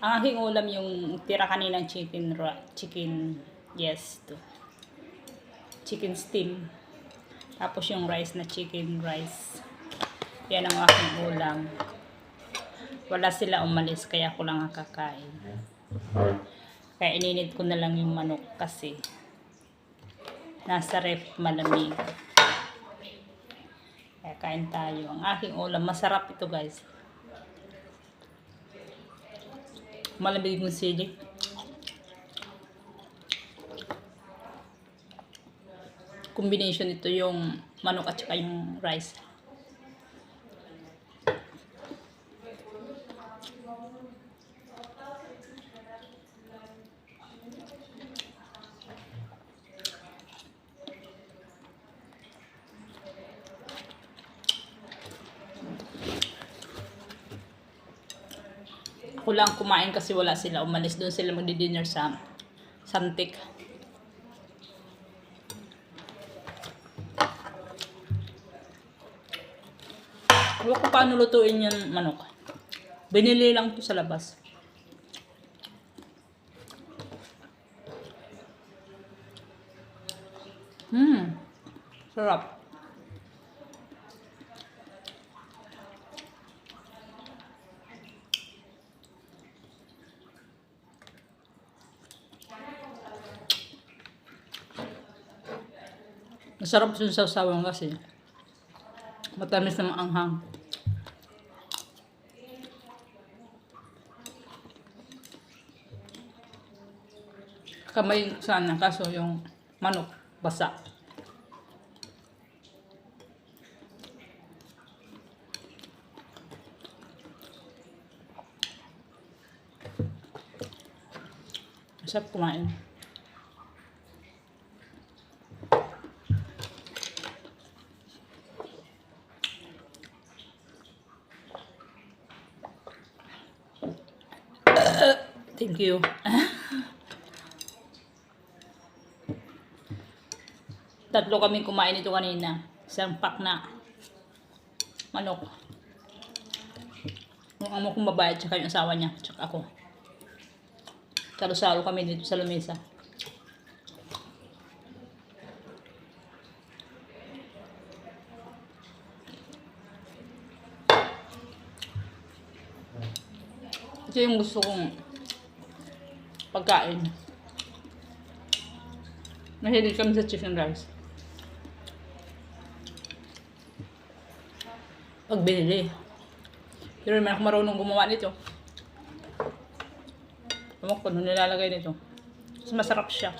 Ang aking ulam yung tira kaninang chicken chicken yes to. Chicken steam. Tapos yung rice na chicken rice. Yan ang aking ulam. Wala sila umalis kaya ako lang ang kakain. Kaya ininit ko na lang yung manok kasi nasa ref malamig. Kaya kain tayo. Ang aking ulam, masarap ito guys. Malamig yung sili. Combination ito yung manok at saka yung rice. Ako lang kumain kasi wala sila. Umalis doon sila magdi-dinner sa Santik. Ewan ko paano lutuin yung manok. Binili lang to sa labas. Hmm. Sarap. Masarap yung sausawan kasi. Matamis na maanghang. Kamay sana kaso yung manok basa. Masarap kumain. Thank you. Tatlo kami kumain ito kanina. Isang pack na manok. Yung amo kong babae, tsaka yung asawa niya, tsaka ako. Salo-salo kami dito sa lamesa. Ito yung gusto kong pagkain. Mahilig kami sa chicken rice. Pag binili. Pero naman ako marunong gumawa nito. Ewan ko, ano nilalagay nito. Mas masarap siya.